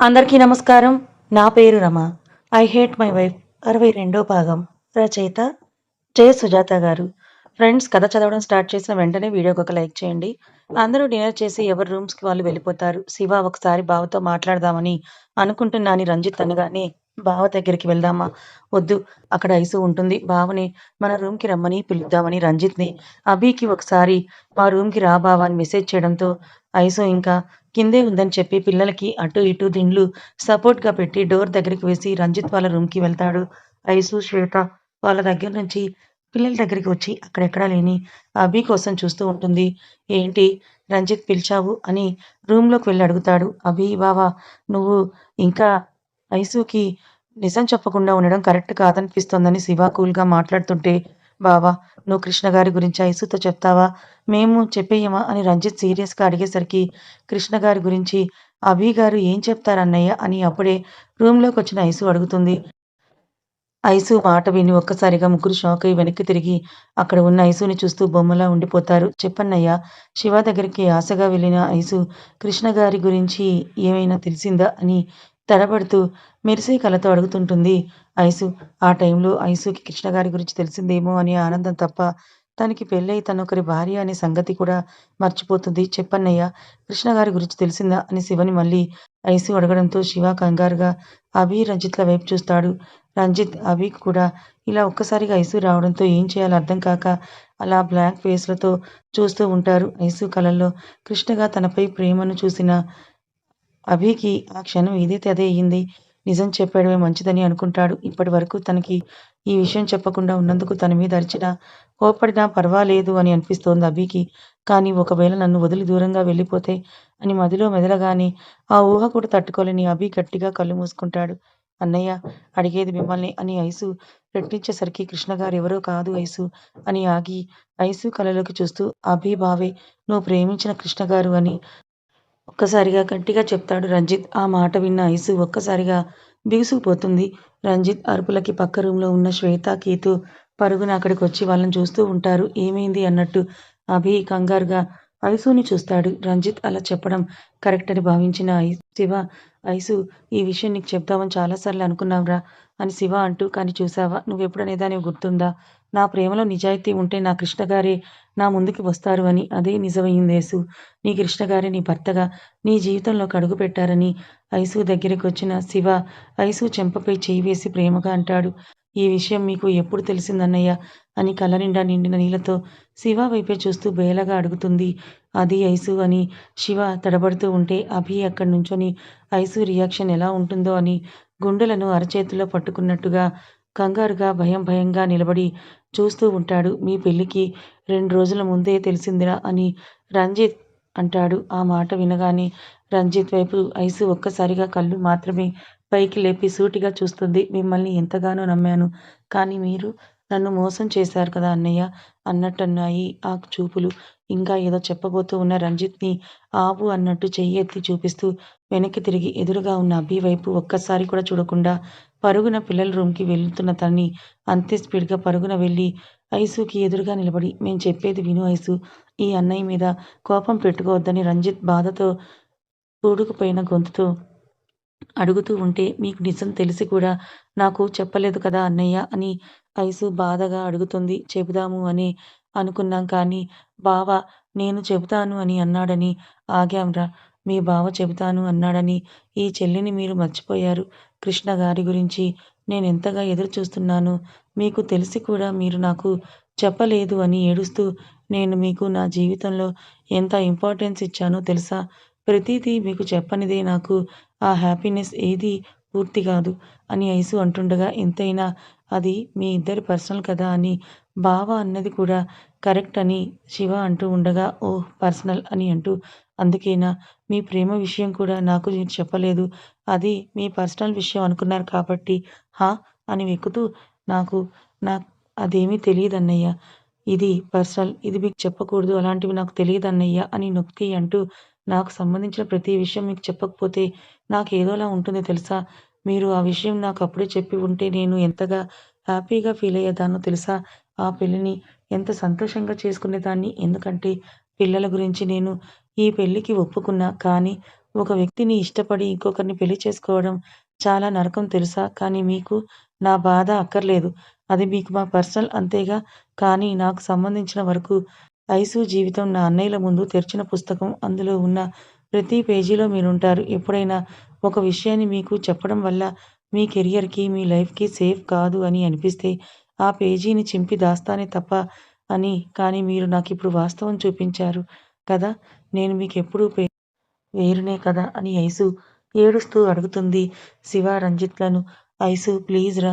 అందరికీ నమస్కారం. నా పేరు Rama. I hate my wife అరవై రెండో భాగం. రచయిత జయ సుజాత గారు. ఫ్రెండ్స్ కథ చదవడం స్టార్ట్ చేసిన వెంటనే వీడియోకి ఒక లైక్ చేయండి. అందరూ డిన్నర్ చేసి ఎవరి రూమ్స్కి వాళ్ళు వెళ్ళిపోతారు. శివ ఒకసారి బావతో మాట్లాడదామని అనుకుంటున్నాను రంజిత్ అనగానే బావ దగ్గరికి వెళ్దామా? వద్దు అక్కడ ఐసు ఉంటుంది. బావని మన రూమ్కి రమ్మని పిలుద్దామని రంజిత్ని అభికి ఒకసారి మా రూమ్కి రా బావా అని మెసేజ్ చేయడంతో ఐసు ఇంకా కిందే ఉందని చెప్పి పిల్లలకి అటు ఇటు దిండ్లు సపోర్ట్గా పెట్టి డోర్ దగ్గరికి వేసి రంజిత్ వాళ్ళ రూమ్కి వెళ్తాడు. ఐసు శ్వేత వాళ్ళ దగ్గర నుంచి పిల్లల దగ్గరికి వచ్చి అక్కడెక్కడా లేని అభి కోసం చూస్తూ ఉంటుంది. ఏంటి? రంజిత్ పిలిచావు అని రూమ్లోకి వెళ్ళి అడుగుతాడు. అభి బావా నువ్వు ఇంకా ఐసుకి నిజం చెప్పకుండా ఉండడం కరెక్ట్ కాదనిపిస్తోందని శివ కూల్గా మాట్లాడుతుంటే బావా నువ్వు కృష్ణ గారి గురించి ఐసుతో చెప్తావా? మేము చెప్పేయమా? అని రంజిత్ సీరియస్గా అడిగేసరికి కృష్ణ గారి గురించి అభి గారు ఏం చెప్తారన్నయ్య అని అప్పుడే రూమ్లోకి వచ్చిన ఐసు అడుగుతుంది. ఐసు మాట విని ఒక్కసారిగా ముగ్గురు షాక్ అయి వెనక్కి తిరిగి అక్కడ ఉన్న ఐసుని చూస్తూ బొమ్మలా ఉండిపోతారు. చెప్పన్నయ్య శివ దగ్గరికి ఆశగా వెళ్ళిన ఐసు కృష్ణ గారి గురించి ఏమైనా తెలిసిందా అని తడబడుతూ మెరిసే కలతో అడుగుతుంటుంది. ఐసు. ఆ టైంలో ఐసుకి కృష్ణ గారి గురించి తెలిసిందేమో అని ఆనందం తప్ప తనకి పెళ్ళై తనొకరి భార్య అనే సంగతి కూడా మర్చిపోతుంది. చెప్పన్నయ్య కృష్ణ గారి గురించి తెలిసిందా? అని శివని మళ్ళీ ఐసు అడగడంతో శివ కంగారుగా అభి రంజిత్ల వైపు చూస్తాడు. రంజిత్ అభి కూడా ఇలా ఒక్కసారిగా ఐసు రావడంతో ఏం చేయాలో అర్థం కాక అలా బ్లాక్ ఫేస్లతో చూస్తూ ఉంటారు. ఐసు కళల్లో కృష్ణగా తనపై ప్రేమను చూసిన అభికి ఆ క్షణం ఏదైతే అదే అయ్యింది. నిజం చెప్పడమే మంచిదని అనుకుంటాడు. ఇప్పటి వరకు తనకి ఈ విషయం చెప్పకుండా ఉన్నందుకు తన మీద అరిచినా కోప్పడినా పర్వాలేదు అని అనిపిస్తోంది అభికి. కానీ ఒకవేళ నన్ను వదిలి దూరంగా వెళ్ళిపోతే అని మదిలో మెదలగానే ఆ ఊహ కూడా తట్టుకోలేని అభి గట్టిగా కళ్ళు మూసుకుంటాడు. అన్నయ్య అడిగేది మిమ్మల్ని అని ఐసు రెట్టించేసరికి కృష్ణ గారు ఎవరో కాదు ఐసు అని ఆగి ఐసు కళ్ళలోకి చూస్తూ అభి బావే నువ్వు ప్రేమించిన కృష్ణ గారు అని ఒక్కసారిగా గట్టిగా చెప్తాడు రంజిత్. ఆ మాట విన్న ఐసు ఒక్కసారిగా బిగుసుకుపోతుంది. రంజిత్ అరుపులకి పక్క రూమ్లో ఉన్న శ్వేత కీతు పరుగున అక్కడికి వచ్చి వాళ్ళని చూస్తూ ఉంటారు. ఏమైంది అన్నట్టు అభి కంగారుగా ఐసుని చూస్తాడు. రంజిత్ అలా చెప్పడం కరెక్ట్ అని భావించిన ఐ శివ ఐసు ఈ విషయం నీకు చెప్దామని చాలాసార్లు అనుకున్నావురా. అని శివ అంటూ కానీ చూసావా నువ్వెప్పుడనేదా నీవు గుర్తుందా? నా ప్రేమలో నిజాయితీ ఉంటే నా కృష్ణగారే నా ముందుకి వస్తారు అని అదే నిజమైంది నీ కృష్ణగారే నీ భర్తగా. నీ జీవితంలోకి అడుగు పెట్టారని ఐసు దగ్గరికి వచ్చిన శివ ఐసు చెంపపై చేయి వేసి ప్రేమగా అంటాడు. ఈ విషయం మీకు ఎప్పుడు తెలిసిందన్నయ్య? అని కళ్ళ నిండా నిండిన నీళ్ళతో శివ వైపే చూస్తూ బేలగా అడుగుతుంది. అది ఐసు అని శివ తడబడుతూ ఉంటే అభి అక్కడి నుంచొని ఐసు రియాక్షన్ ఎలా ఉంటుందో అని గుండెలను అరచేతిలో పట్టుకున్నట్టుగా కంగారుగా భయం భయంగా నిలబడి చూస్తూ ఉంటాడు. మీ పెళ్ళికి రెండు రోజుల ముందే తెలిసిందిరా అని రంజిత్ అంటాడు. ఆ మాట వినగానే రంజిత్ వైపు ఐసు ఒక్కసారిగా కళ్ళు మాత్రమే పైకి లేపి సూటిగా చూస్తుంది. మిమ్మల్ని ఎంతగానో నమ్మాను. కానీ మీరు నన్ను మోసం చేశారు కదా అన్నయ్య? అన్నట్టన్నాయి ఆ చూపులు. ఇంకా ఏదో చెప్పబోతూ ఉన్న రంజిత్ని ఆపు అన్నట్టు చెయ్యి ఎత్తి చూపిస్తూ వెనక్కి తిరిగి ఎదురుగా ఉన్న అభి వైపు ఒక్కసారి కూడా చూడకుండా పరుగున పిల్లల రూమ్కి వెళ్తున్న తన్ని అంతే స్పీడ్గా పరుగున వెళ్ళి ఐసుకి ఎదురుగా నిలబడి మేము చెప్పేది విను ఐసు ఈ అన్నయ్య మీద కోపం పెట్టుకోవద్దని రంజిత్ బాధతో ఊడుకుపోయిన గొంతుతో అడుగుతూ ఉంటే మీకు నిజం తెలిసి కూడా నాకు చెప్పలేదు కదా అన్నయ్య అని ఐసు బాధగా అడుగుతుంది. చెబుదాము అని అనుకున్నాం కానీ బావ నేను చెబుతాను అని అన్నాడని ఆగాంరా. మీ బావ చెబుతాను అన్నాడని ఈ చెల్లిని మీరు మర్చిపోయారు. కృష్ణ గారి గురించి నేను ఎంతగా ఎదురు చూస్తున్నాను మీకు తెలిసి కూడా మీరు నాకు చెప్పలేదు అని ఏడుస్తూ నేను మీకు నా జీవితంలో ఎంత ఇంపార్టెన్స్ ఇచ్చానో తెలుసా? ప్రతిదీ మీకు చెప్పనిదే నాకు. ఆ హ్యాపీనెస్ ఏది పూర్తి కాదు అని ఐసు అంటుండగా ఎంతైనా అది మీ ఇద్దరి పర్సనల్ కదా అని బావ అన్నది కూడా కరెక్ట్ అని శివ అంటూ ఉండగా ఓహ్ పర్సనల్ అని అంటూ అందుకేనా? మీ ప్రేమ విషయం కూడా నాకు మీరు చెప్పలేదు. అది మీ పర్సనల్ విషయం అనుకున్నారు కాబట్టి హా? అని వెక్కుతూ నాకు నా అదేమీ తెలియదన్నయ్య ఇది పర్సనల్ ఇది మీకు చెప్పకూడదు అలాంటివి నాకు తెలియదన్నయ్య అని నొక్కి అంటూ నాకు సంబంధించిన ప్రతి విషయం మీకు చెప్పకపోతే నాకు ఏదోలా ఉంటుంది తెలుసా? మీరు ఆ విషయం నాకు అప్పుడే చెప్పి ఉంటే నేను ఎంతగా హ్యాపీగా ఫీల్ అయ్యేదాన్నో తెలుసా ఆ పెళ్ళిని ఎంత సంతోషంగా చేసుకునేదాన్ని ఎందుకంటే పిల్లల గురించి నేను ఈ పెళ్ళికి ఒప్పుకున్నా కానీ ఒక వ్యక్తిని ఇష్టపడి ఇంకొకరిని పెళ్ళి చేసుకోవడం చాలా నరకం తెలుసా? కానీ మీకు నా బాధ అక్కర్లేదు. అది మీకు మా పర్సనల్ అంతేగా! కానీ నాకు సంబంధించిన వరకు ఐసు జీవితం నా అన్నయ్యల ముందు తెరిచిన పుస్తకం. అందులో ఉన్న ప్రతి పేజీలో మీరుంటారు. ఎప్పుడైనా ఒక విషయాన్ని మీకు చెప్పడం వల్ల మీ కెరియర్‌కి, మీ లైఫ్‌కి సేఫ్ కాదు అని అనిపిస్తే ఆ పేజీని చింపి దాస్తానే తప్ప అని కానీ మీరు నాకిప్పుడు వాస్తవం చూపించారు కదా! నేను మీకెప్పుడూ పే వేరునే కదా! అని ఐసు ఏడుస్తూ అడుగుతుంది శివ రంజిత్‌లను. ఐసు ప్లీజ్‌రా!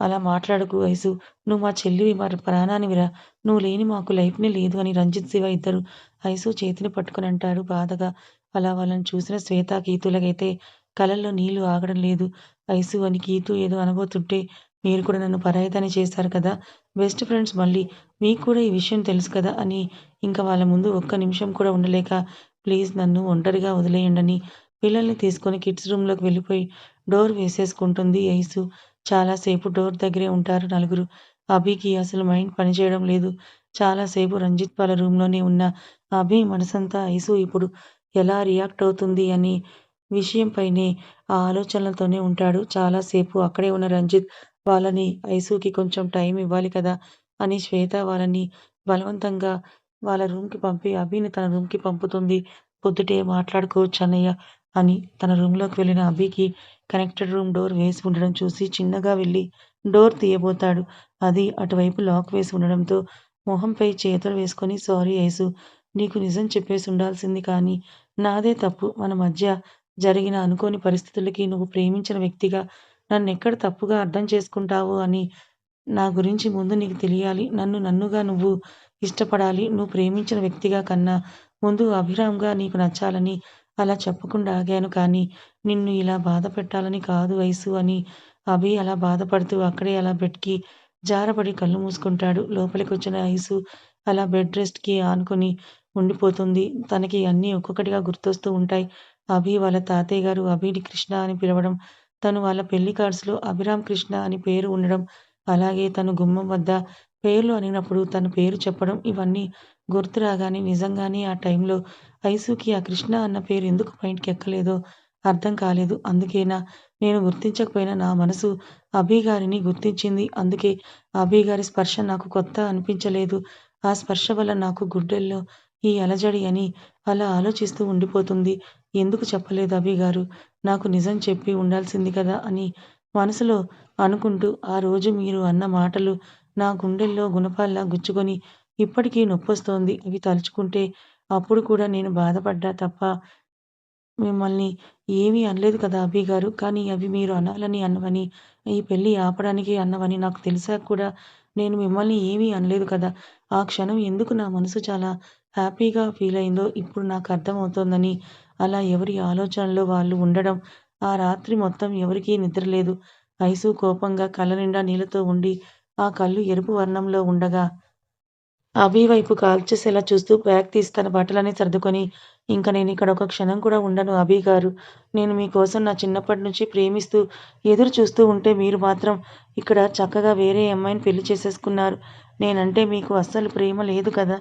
అలా మాట్లాడకు ఐసు. నువ్వు మా చెల్లివి, మా ప్రాణానివిరా! నువ్వు లేని మాకు లైఫ్‌నే లేదు అని రంజిత్, శివ ఇద్దరూ ఐసు చేతిని పట్టుకొని అంటారు బాధగా. అలా వాళ్ళని చూసిన శ్వేత, కీతులకైతే కళ్ళల్లో నీళ్ళు ఆగడం లేదు. ఐసు అని కీతు ఏదో అనబోతుంటే మీరు కూడా నన్ను పరాయితని చేశారు కదా! బెస్ట్ ఫ్రెండ్స్ మళ్ళీ. మీకు కూడా ఈ విషయం తెలుసు కదా! అని ఇంకా వాళ్ళ ముందు ఒక్క నిమిషం కూడా ఉండలేక ప్లీజ్ నన్ను ఒంటరిగా వదిలేయండని పిల్లల్ని తీసుకొని కిడ్స్ రూమ్‌లోకి వెళ్ళిపోయి డోర్ వేసేసుకుంటుంది ఐసు. చాలాసేపు డోర్ దగ్గరే ఉంటారు నలుగురు. అభికి అసలు మైండ్ పనిచేయడం లేదు. చాలాసేపు రంజిత్ వాళ్ళ రూమ్‌లోనే ఉన్న అభి మనసంతా ఐసు ఇప్పుడు ఎలా రియాక్ట్ అవుతుంది అని విషయంపైనే ఆ ఆలోచనలతోనే ఉంటాడు. చాలా సేపు అక్కడే ఉన్న రంజిత్ వాళ్ళని ఐసుకి కొంచెం టైం ఇవ్వాలి కదా! అని శ్వేత వాళ్ళని బలవంతంగా వాళ్ళ రూమ్‌కి పంపి అభిని తన రూమ్‌కి పంపుతుంది. పొద్దుటే మాట్లాడుకోవచ్చు అన్నయ్య అని తన రూమ్‌లోకి వెళ్ళిన అభికి కనెక్టెడ్ రూమ్ డోర్ వేసి ఉండడం చూసి చిన్నగా వెళ్ళి డోర్ తీయబోతాడు. అది అటువైపు లాక్ వేసి ఉండడంతో మొహంపై చేతులు వేసుకొని సారీ ఐసు. నీకు నిజం చెప్పేసి ఉండాల్సింది కానీ నాదే తప్పు. మన మధ్య జరిగిన అనుకోని పరిస్థితులకి నువ్వు ప్రేమించిన వ్యక్తిగా నన్నెక్కడ తప్పుగా అర్థం చేసుకుంటావు అని నా గురించి ముందు నీకు తెలియాలి. నన్ను నన్నుగా నువ్వు ఇష్టపడాలి. నువ్వు ప్రేమించిన వ్యక్తిగా కన్నా ముందు అభిరామ్‌గా నీకు నచ్చాలని అలా చెప్పకుండా ఆగాను కానీ నిన్ను ఇలా బాధ పెట్టాలని కాదు ఐసు అని అభి అలా బాధపడుతూ అక్కడే అలా బెడ్‌కి జారపడి కళ్ళు మూసుకుంటాడు. లోపలికొచ్చిన ఐసు అలా బెడ్ రెస్ట్‌కి ఆనుకొని ఉండిపోతుంది. తనకి అన్నీ ఒక్కొక్కటిగా గుర్తొస్తూ ఉంటాయి. అభి వాళ్ళ తాతయ్య గారు అభిని కృష్ణ అని పిలవడం, తను వాళ్ళ పెళ్ళి కార్డ్స్‌లో అభిరామ్ కృష్ణ అని పేరు ఉండడం, అలాగే తను గుమ్మం వద్ద పేర్లు అడిగినప్పుడు తన పేరు చెప్పడం ఇవన్నీ గుర్తు రాగానే నిజంగానే ఆ టైంలో ఐసుకి ఆ కృష్ణ అన్న పేరు ఎందుకు మైండ్‌కి ఎక్కలేదో అర్థం కాలేదు. అందుకేనా నేను గుర్తించకపోయినా నా మనసు అభి గారిని గుర్తించింది. అందుకే అభి గారి స్పర్శ నాకు కొత్త అనిపించలేదు. ఆ స్పర్శ వల్ల నాకు గుడ్డెల్లో ఈ అలజడి అని అలా ఆలోచిస్తూ ఉండిపోతుంది. ఎందుకు చెప్పలేదు అభిగారు నాకు నిజం చెప్పి ఉండాల్సింది కదా! అని మనసులో అనుకుంటూ ఆ రోజు మీరు అన్న మాటలు నా గుండెల్లో గుణపాల్లా గుచ్చుకొని ఇప్పటికీ నొప్పొస్తోంది. అవి తలుచుకుంటే అప్పుడు కూడా నేను బాధపడ్డా తప్ప మిమ్మల్ని ఏమీ అనలేదు కదా అభి గారు. కానీ అవి మీరు అనాలని అన్నవని, ఈ పెళ్ళి ఆపడానికి అన్నవని నాకు తెలిసాక కూడా నేను మిమ్మల్ని ఏమీ అనలేదు కదా! ఆ క్షణం ఎందుకు నా మనసు చాలా హ్యాపీగా ఫీల్ అయిందో ఇప్పుడు నాకు అర్థమవుతోందని అలా ఎవరి ఆలోచనలో వాళ్ళు ఉండడం. ఆ రాత్రి మొత్తం ఎవరికీ నిద్రలేదు. ఐసు కోపంగా కళ్ళ నిండా నీళ్ళతో ఉండి ఆ కళ్ళు ఎరుపు వర్ణంలో ఉండగా అభి వైపు కాల్చేసేలా చూస్తూ బ్యాగ్ తీసి తన బట్టలన్నీ సర్దుకొని ఇంకా నేను ఇక్కడ ఒక క్షణం కూడా ఉండను అభి గారు. నేను మీకోసం నా చిన్నప్పటి నుంచి ప్రేమిస్తూ ఎదురు చూస్తూ ఉంటే మీరు మాత్రం ఇక్కడ చక్కగా వేరే అమ్మాయిని పెళ్ళి చేసేసుకున్నారు. నేనంటే మీకు అస్సలు ప్రేమ లేదు కదా!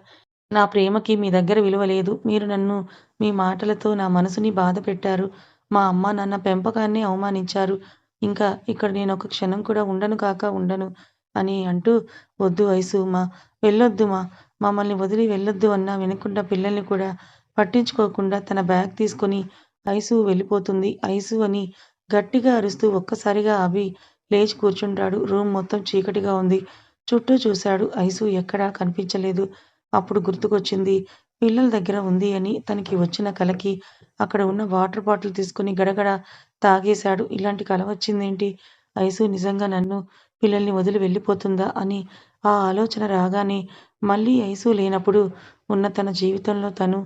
నా ప్రేమకి మీ దగ్గర విలువ లేదు. మీరు నన్ను మీ మాటలతో నా మనసుని బాధపెట్టారు. మా అమ్మ నాన్న పెంపకాన్ని అవమానించారు. ఇంకా ఇక్కడ నేను ఒక క్షణం కూడా ఉండను కాక ఉండను అని అంటూ వద్దు ఐసు మా వెళ్ళొద్దు మా మమ్మల్ని వదిలి వెళ్ళొద్దు అన్న వినకుండా పిల్లల్ని కూడా పట్టించుకోకుండా తన బ్యాగ్ తీసుకొని ఐసు వెళ్ళిపోతుంది. ఐసు అని గట్టిగా అరుస్తూ ఒక్కసారిగా అభి లేచి కూర్చుంటాడు. రూమ్ మొత్తం చీకటిగా ఉంది. చుట్టూ చూశాడు. ఐసు ఎక్కడా కనిపించలేదు. అప్పుడు గుర్తుకొచ్చింది పిల్లల దగ్గర ఉంది అని. తనకి వచ్చిన కలకి అక్కడ ఉన్న వాటర్ బాటిల్ తీసుకొని గడగడ తాగేశాడు. ఇలాంటి కల వచ్చిందేంటి? ఐసు నిజంగా నన్ను, పిల్లల్ని వదిలి వెళ్ళిపోతుందా అని ఆ ఆలోచన రాగానే మళ్ళీ ఐసు లేనప్పుడు ఉన్న తన జీవితంలో తను,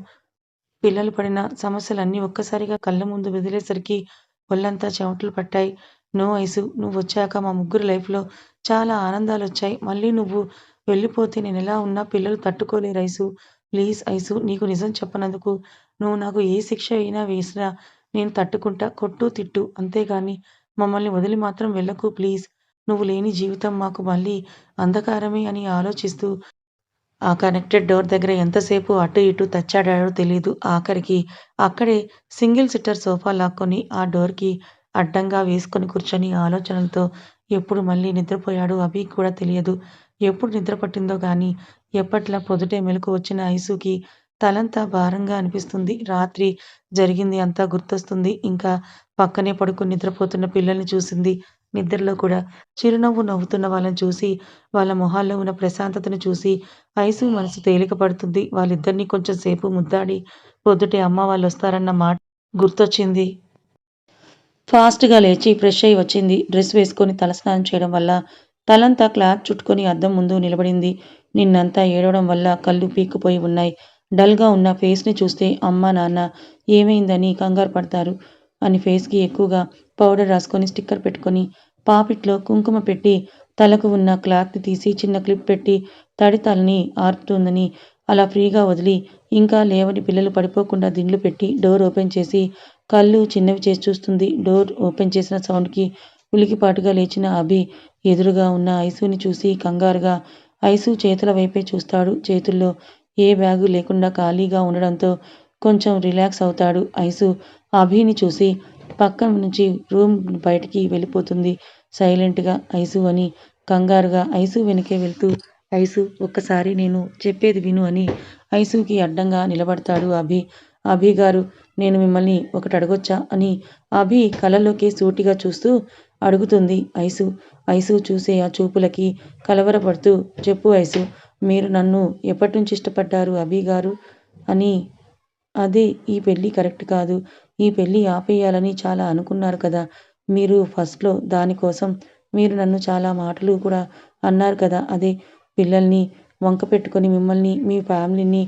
పిల్లలు పడిన సమస్యలన్నీ ఒక్కసారిగా కళ్ళ ముందు వదిలేసరికి ఒళ్ళంతా చెమటలు పట్టాయి. నో ఐసు నువ్వు వచ్చాక మా ముగ్గురు లైఫ్‌లో చాలా ఆనందాలు వచ్చాయి మళ్ళీ నువ్వు వెళ్ళిపోతే నేనెలా ఉన్నా పిల్లలు తట్టుకోలేరు ఐసు. ప్లీజ్ ఐసు నీకు నిజం చెప్పనందుకు నువ్వు నాకు ఏ శిక్ష అయినా వేసినా నేను తట్టుకుంటా. కొట్టు, తిట్టు. అంతేగాని మమ్మల్ని వదిలి మాత్రం వెళ్ళకు ప్లీజ్. నువ్వు లేని జీవితం మాకు మళ్ళీ అంధకారమే అని ఆలోచిస్తూ ఆ కనెక్టెడ్ డోర్ దగ్గర ఎంతసేపు అటు ఇటు తచ్చాడాడో తెలియదు ఆఖరికి అక్కడే సింగిల్ సిట్టర్ సోఫా లాక్కొని ఆ డోర్‌కి అడ్డంగా వేసుకొని కూర్చొని ఆలోచనలతో ఎప్పుడు మళ్ళీ నిద్రపోయాడు అవి కూడా తెలియదు. ఎప్పుడు నిద్ర పట్టిందో కానీ ఎప్పట్లా పొద్దుటే మెలకు వచ్చిన ఐసుకి తలంతా భారంగా అనిపిస్తుంది. రాత్రి జరిగింది అంతా గుర్తొస్తుంది. ఇంకా పక్కనే పడుకుని నిద్రపోతున్న పిల్లల్ని చూసింది. నిద్రలో కూడా చిరునవ్వు నవ్వుతున్న వాళ్ళని చూసి, వాళ్ళ మొహాల్లో ఉన్న ప్రశాంతతను చూసి ఐసు మనసు తేలిక పడుతుంది. వాళ్ళిద్దరినీ కొంచెం సేపు ముద్దాడి పొద్దుటే అమ్మ వాళ్ళు వస్తారన్న మాట గుర్తొచ్చింది. ఫాస్ట్‌గా లేచి ఫ్రెష్ అయి వచ్చింది. డ్రెస్ వేసుకొని తలస్నానం చేయడం వల్ల తలంతా క్లాత్ చుట్టుకొని అద్దం ముందు నిలబడింది. నిన్నంతా ఏడవడం వల్ల కళ్ళు పీక్కుపోయి ఉన్నాయి. డల్‌గా ఉన్న ఫేస్‌ని చూస్తే అమ్మా, నాన్న ఏమైందని కంగారు పడతారు అని ఫేస్‌కి ఎక్కువగా పౌడర్ రాసుకొని స్టిక్కర్ పెట్టుకొని పాపిట్లో కుంకుమ పెట్టి తలకు ఉన్న క్లాత్‌ని తీసి చిన్న క్లిప్ పెట్టి తడితలని ఆర్పుతుందని అలా ఫ్రీగా వదిలి ఇంకా లేవని పిల్లలు పడిపోకుండా దిండ్లు పెట్టి డోర్ ఓపెన్ చేసి కళ్ళు చిన్నవి చేసి చూస్తుంది. డోర్ ఓపెన్ చేసిన సౌండ్‌కి ఉలికిపాటుగా లేచిన అభి ఎదురుగా ఉన్న ఐసుని చూసి కంగారుగా ఐసు చేతుల వైపే చూస్తాడు. చేతుల్లో ఏ బ్యాగు లేకుండా ఖాళీగా ఉండడంతో కొంచెం రిలాక్స్ అవుతాడు. ఐసు అభిని చూసి పక్క నుంచి రూమ్ బయటికి వెళ్ళిపోతుంది సైలెంట్‌గా ఐసు అని కంగారుగా ఐసు వెనకే వెళ్తూ ఐసు ఒక్కసారి నేను చెప్పేది విను అని ఐసుకి అడ్డంగా నిలబడతాడు అభి. అభి గారు నేను మిమ్మల్ని ఒకటి అడగొచ్చా అని అభి కళ్ళలోకి సూటిగా చూస్తూ అడుగుతుంది ఐసు. ఐసు చూసే ఆ చూపులకి కలవరపడుతూ చెప్పు ఐసు మీరు నన్ను ఎప్పట్నుంచి ఇష్టపడ్డారు అభి గారు అని అదే ఈ పెళ్ళి కరెక్ట్ కాదు. ఈ పెళ్ళి ఆపేయాలని చాలా అనుకున్నారు కదా మీరు ఫస్ట్‌లో దానికోసం మీరు నన్ను చాలా మాటలు కూడా అన్నారు కదా అదే పిల్లల్ని వంక పెట్టుకొని మిమ్మల్ని, మీ ఫ్యామిలీని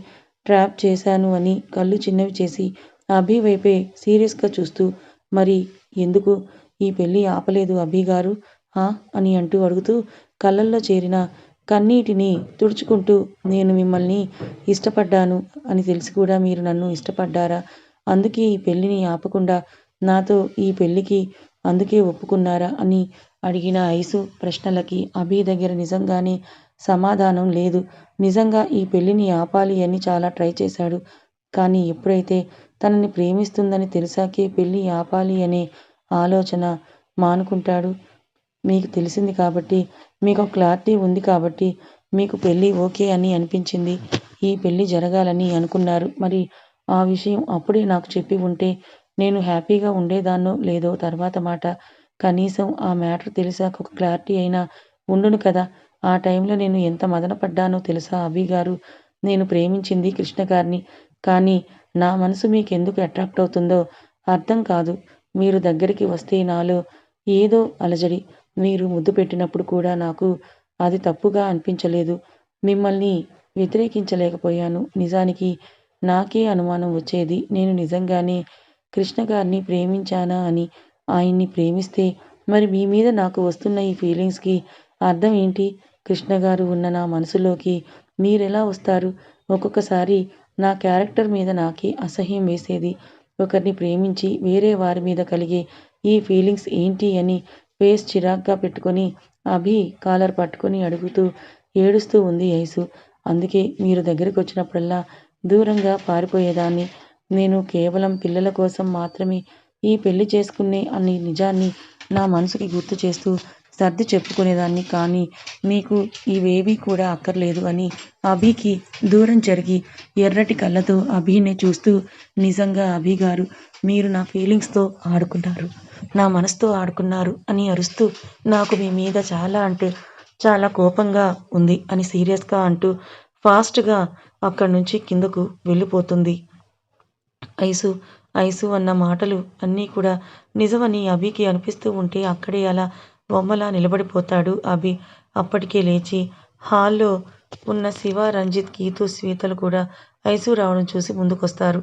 ట్రాప్ చేశాను అని కళ్ళు చిన్నవి చేసి అభి వైపే సీరియస్‌గా చూస్తూ మరి ఎందుకు ఈ పెళ్ళి ఆపలేదు అభి గారు అని అంటూ అడుగుతూ కళ్ళల్లో చేరిన కన్నీటిని తుడుచుకుంటూ నేను మిమ్మల్ని ఇష్టపడ్డాను అని తెలిసి కూడా మీరు నన్ను ఇష్టపడ్డారా? అందుకే ఈ పెళ్ళిని ఆపకుండా నాతో ఈ పెళ్ళికి అందుకే ఒప్పుకున్నారా? అని అడిగిన ఐసు ప్రశ్నలకి అభి దగ్గర నిజంగానే సమాధానం లేదు. నిజంగా ఈ పెళ్ళిని ఆపాలి అని చాలా ట్రై చేశాడు. కానీ ఎప్పుడైతే తనని ప్రేమిస్తుందని తెలిసాకే పెళ్ళి ఆపాలి అనే ఆలోచన మానుకుంటాడు. మీకు తెలిసింది కాబట్టి, మీకు క్లారిటీ ఉంది కాబట్టి మీకు పెళ్ళి ఓకే అని అనిపించింది. ఈ పెళ్ళి జరగాలని అనుకున్నారు. మరి ఆ విషయం అప్పుడే నాకు చెప్పి ఉంటే నేను హ్యాపీగా ఉండేదాన్నో లేదో తర్వాత మాట. కనీసం ఆ మ్యాటర్ తెలిసాక ఒక క్లారిటీ అయినా ఉండును కదా! ఆ టైంలో నేను ఎంత మదనపడ్డానో తెలుసా అభి గారు. నేను ప్రేమించింది కృష్ణ గారిని. కానీ నా మనసు మీకెందుకు అట్రాక్ట్ అవుతుందో అర్థం కాదు. మీరు దగ్గరికి వస్తే నాలో ఏదో అలజడి. మీరు ముద్దు పెట్టినప్పుడు కూడా నాకు అది తప్పుగా అనిపించలేదు. మిమ్మల్ని వ్యతిరేకించలేకపోయాను. నిజానికి నాకే అనుమానం వచ్చేది. నేను నిజంగానే కృష్ణ గారిని ప్రేమించానా అని. ఆయన్ని ప్రేమిస్తే మరి మీ మీద నాకు వస్తున్న ఈ ఫీలింగ్స్‌కి అర్థం ఏంటి? కృష్ణ గారు ఉన్న నా మనసులోకి మీరెలా వస్తారు? ఒక్కొక్కసారి నా క్యారెక్టర్ మీద నాకే అసహ్యం వేసేది. ఒకరిని ప్రేమించి వేరే వారి మీద కలిగే ఈ ఫీలింగ్స్ ఏంటి అని ఫేస్ చిరాగ్గా పెట్టుకొని అభి కాలర్ పట్టుకొని అడుగుతూ ఏడుస్తూ ఉంది ఐసు. అందుకే మీరు దగ్గరకొచ్చినప్పుడల్లా దూరంగా పారిపోయేదాన్ని. నేను కేవలం పిల్లల కోసం మాత్రమే ఈ పెళ్ళి చేసుకునే అనే నిజాన్ని నా మనసుకి గుర్తు చేస్తూ సర్ది చెప్పుకునేదాన్ని. కానీ మీకు ఇవేవీ కూడా అక్కర్లేదు అని అభికి దూరం జరిగి ఎర్రటి కళ్ళతో అభినే చూస్తూ నిజంగా అభి గారు మీరు నా ఫీలింగ్స్‌తో ఆడుకున్నారు. నా మనసుతో ఆడుకున్నారు అని అరుస్తూ నాకు మీ మీద చాలా అంటే చాలా కోపంగా ఉంది అని సీరియస్‌గా అంటూ ఫాస్ట్‌గా అక్కడి నుంచి కిందకు వెళ్ళిపోతుంది. ఐసు. ఐసు అన్న మాటలు అన్నీ కూడా నిజమని అభికి అనిపిస్తూ ఉంటే అక్కడే అలా బొమ్మలా నిలబడిపోతాడు అభి. అప్పటికే లేచి హాల్‌లో ఉన్న శివ, రంజిత్, గీతూ, శ్వేతలు కూడా ఐసు రావడం చూసి ముందుకొస్తారు.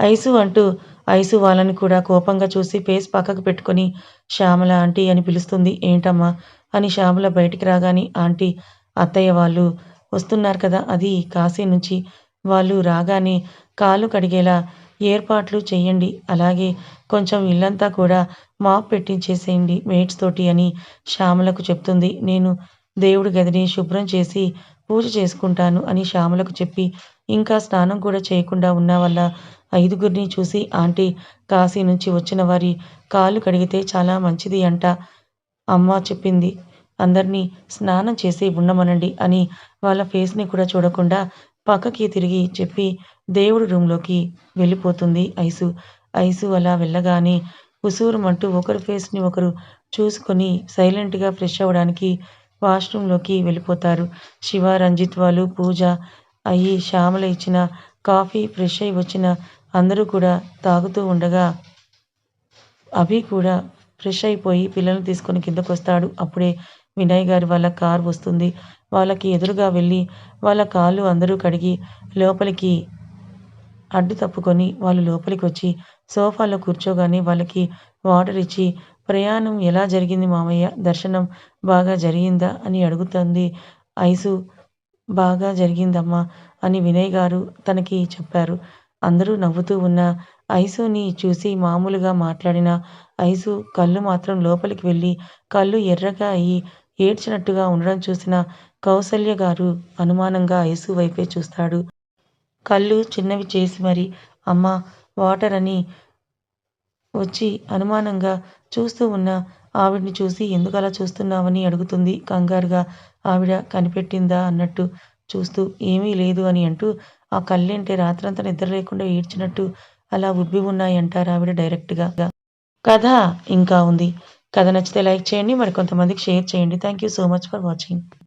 ఐసు అంటూ ఐసు వాళ్ళని కూడా కోపంగా చూసి ఫేస్ పక్కకు పెట్టుకొని శ్యామల ఆంటీ అని పిలుస్తుంది. ఏంటమ్మా? అని శ్యామల బయటికి రాగానే ఆంటీ అత్తయ్య వాళ్ళు వస్తున్నారు కదా అది కాశీ నుంచి. వాళ్ళు రాగానే కాళ్ళు కడిగేలా ఏర్పాట్లు చెయ్యండి. అలాగే కొంచెం ఇల్లంతా కూడా మాప్ పెట్టించేసేయండి మేట్స్ తోటి అని శ్యామలకు చెప్తుంది. నేను దేవుడి గదిని శుభ్రం చేసి పూజ చేసుకుంటాను అని శ్యామలకు చెప్పి ఇంకా స్నానం కూడా చేయకుండా ఉన్న వల్ల ఐదుగురిని చూసి ఆంటీ కాశీ నుంచి వచ్చిన వారి కాళ్ళు కడిగితే చాలా మంచిది అంట అమ్మ చెప్పింది అందరినీ స్నానం చేసి ఉండమనండి అని వాళ్ళ ఫేస్ని కూడా చూడకుండా పక్కకి తిరిగి చెప్పి దేవుడి రూమ్లోకి వెళ్ళిపోతుంది ఐసు ఐసు అలా వెళ్ళగానే ఉసూరుమంటూ ఒకరి ఫేస్ని ఒకరు చూసుకొని సైలెంట్గా ఫ్రెష్ అవ్వడానికి వాష్రూమ్లోకి వెళ్ళిపోతారు. శివ రంజిత్ వాళ్ళు పూజ అయ్యి శ్యామల ఇచ్చిన కాఫీ ఫ్రెష్ అయి వచ్చిన అందరూ కూడా తాగుతూ ఉండగా అభి కూడా ఫ్రెష్ అయిపోయి పిల్లల్ని తీసుకొని కిందకు వస్తాడు. అప్పుడే వినయ్ గారి వాళ్ళ కార్ వస్తుంది. వాళ్ళకి ఎదురుగా వెళ్ళి వాళ్ళ కాళ్ళు అందరూ కడిగి లోపలికి అడ్డు తప్పుకొని వాళ్ళు లోపలికి వచ్చి సోఫాలో కూర్చోగానే వాళ్ళకి వాటర్ ఇచ్చి ప్రయాణం ఎలా జరిగింది మామయ్య? దర్శనం బాగా జరిగిందా? అని అడుగుతుంది. ఐసు బాగా జరిగిందమ్మా అని వినయ్ గారు తనకి చెప్పారు. అందరూ నవ్వుతూ ఉన్న ఐసుని చూసి మామూలుగా మాట్లాడిన ఐసు కళ్ళు మాత్రం లోపలికి వెళ్ళి కళ్ళు ఎర్రగా అయ్యి ఏడ్చినట్టుగా ఉండడం చూసిన కౌసల్య గారు అనుమానంగా ఐసు వైపే చూస్తాడు. కళ్ళు చిన్నవి చేసి మరి అమ్మ వాటర్ అని వచ్చి అనుమానంగా చూస్తూ ఉన్న ఆవిడ్ని చూసి ఎందుకు అలా చూస్తున్నావని అడుగుతుంది. కంగారుగా ఆవిడ కనిపెట్టిందా అన్నట్టు చూస్తూ ఏమీ లేదు అని అంటూ ఆ కళ్ళేంటే రాత్రంతా నిద్ర లేకుండా ఏడ్చినట్టు అలా ఉబ్బి ఉన్నాయి అంటారు ఆవిడ డైరెక్ట్గా. కథ ఇంకా ఉంది. కథ నచ్చితే లైక్ చేయండి మరి కొంతమందికి షేర్ చేయండి. Thank you so much for watching.